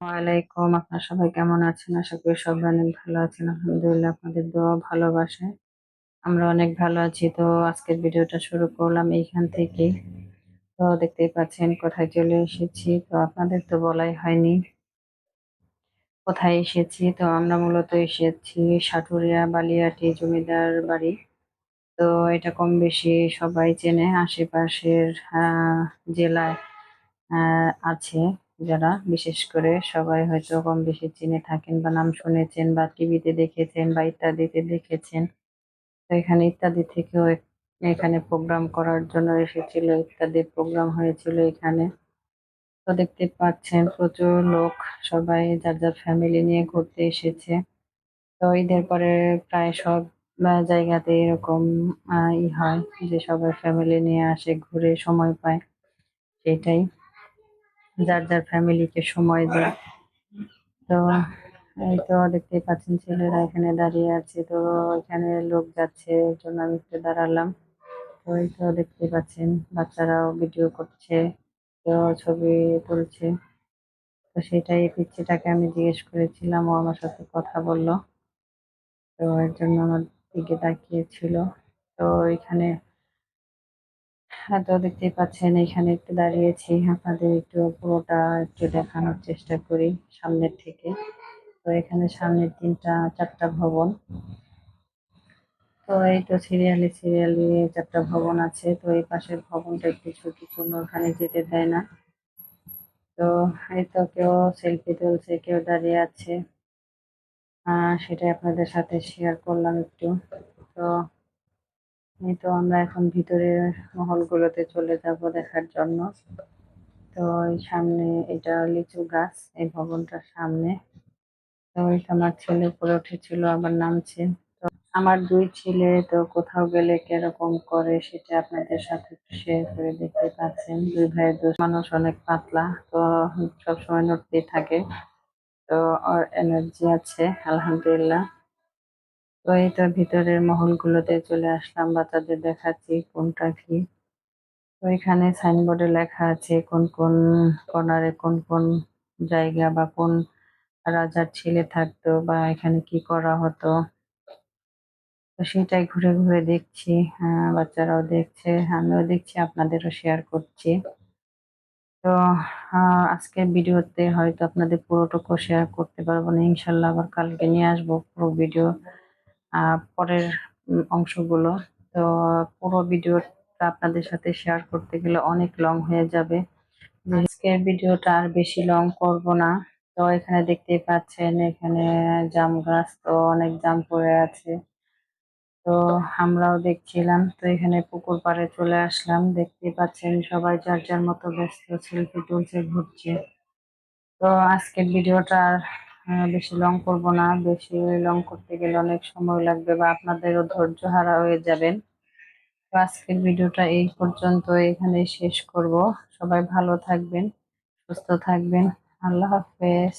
ওয়ালাইকুম, আপনার সবাই কেমন আছেন? আশা করি সবাই অনেক ভালো আছেন। আলহামদুলিল্লাহ, আপনাদের দোয়া ভালোবাসে। আমরা অনেক ভালো আছি। তো আজকের ভিডিওটা শুরু করলাম এইখান থেকে। তো দেখতেই পাচ্ছেন, কোথায় চলে এসেছি? তো আপনাদের তো বলাই হয়নি কোথায় এসেছি। তো আমরা মূলত এসেছি সাটুরিয়া বালিয়াটি জমিদার বাড়ি। তো এটা কম বেশি সবাই চেনে। আশেপাশের জেলায় আছে। যারা, বিশেষ করে সবাই হয়তো কম বেশি চিনে থাকেন বা নাম শুনেছেন বা টিভিতে দেখেছেন বা ইত্যাদিতে দেখেছেন। তো এখানে ইত্যাদি থেকেও এখানে প্রোগ্রাম করার জন্য এসেছিল ইত্যাদি প্রোগ্রাম হয়েছিল এখানে। তো দেখতে পাচ্ছেন প্রচুর লোক, সবাই যার যার ফ্যামিলি নিয়ে ঘুরতে এসেছে। তো ঈদের পরে প্রায় সব জায়গাতে এরকম ই হয় যে সবাই ফ্যামিলি নিয়ে আসে, ঘুরে সময় পায়। সেটাই। যার যার ফ্যামিলিকে সময় দেয়। তো এই তো দেখতে পাচ্ছেন ছেলেরা এখানে দাঁড়িয়ে আছে। তো এখানে লোক যাচ্ছে জন্য আমি একটু দাঁড়ালাম। তো এই তো দেখতে পাচ্ছেন, বাচ্চারাও ভিডিও করছে কেউ ছবি তুলছে। তো সেটাই পিচ্ছিটাকে আমি জিজ্ঞেস করেছিলাম, ও আমার সাথে কথা বলল। তো এর জন্য আমার দিকে তাকিয়েছিল। তো এখানে তো দেখতেই পাচ্ছেন, এখানে একটু দাঁড়িয়েছি, আপনাদের একটু পুরোটা একটু দেখানোর চেষ্টা করি সামনের থেকে। তো এখানে সামনের তিনটা, চারটা ভবন। তো এই তো সিরিয়ালি সিরিয়ালি চারটা ভবন আছে, তো এই পাশের ভবনটা একটু কোনো ওখানে যেতে দেয় না। তো এই তো কেউ সেলফি তুলছে, কেউ দাঁড়িয়ে আছে। সেটাই আপনাদের সাথে শেয়ার করলাম একটু। তো এই তো আমরা এখন ভিতরের মহলগুলোতে চলে যাব দেখার জন্য। তো এই সামনে এটা লিচু গাছ, এই ভবনটার সামনে। তো আমার ছেলে উপরে উঠেছিল, আবার নামছে। তো আমার দুই ছেলে, তো কোথাও গেলে কীরকম করে সেটা আপনাদের সাথে শেয়ার করে দেখতে পাচ্ছেন। দুই ভাইয়ের দুই মানুষ অনেক পাতলা, তো সবসময় নড়তেই থাকে। তো এনার্জি আছে, আলহামদুলিল্লাহ। তো এই তো ভিতরের মহলগুলোতে চলে আসলাম বাচ্চাদের দেখাচ্ছি কোনটা কি। তো এখানে সাইনবোর্ডে লেখা আছে কোন কোন কর্নারে কোন কোন জায়গা বা কোন রাজার ছেলে থাকতো বা এখানে কি করা হতো। তো সেটাই ঘুরে ঘুরে দেখছি আহ, বাচ্চারাও দেখছে আমিও দেখছি আপনাদেরও শেয়ার করছি। তো আজকের ভিডিওতে হয়তো আপনাদের পুরোটুকু শেয়ার করতে পারব না ইনশাল্লাহ আবার কালকে নিয়ে আসব পুরো ভিডিও পরের অংশগুলো। তো পুরো ভিডিওটা আপনাদের সাথে শেয়ার করতে গেলে অনেক লং হয়ে যাবে। আজকের ভিডিওটা আর বেশি লং করব না। তো এখানে দেখতেই পাচ্ছেন, এখানে জাম গাছ তো অনেক জাম পড়ে আছে। তো আমরাও দেখছিলাম, তো এখানে পুকুর পাড়ে চলে আসলাম। দেখতেই পাচ্ছেন, সবাই যার যার মতো ব্যস্ত, সেলফি তুলছে, ঘুরছে। তো আজকের ভিডিওটা বেশি লং করব না, বেশি লং করতে গেলে অনেক সময় লাগবে বা আপনাদেরও ধৈর্য হারা হয়ে যাবেন। তো আজকের ভিডিওটা এই পর্যন্ত এখানে শেষ করব। সবাই ভালো থাকবেন, সুস্থ থাকবেন। আল্লাহ হাফেজ।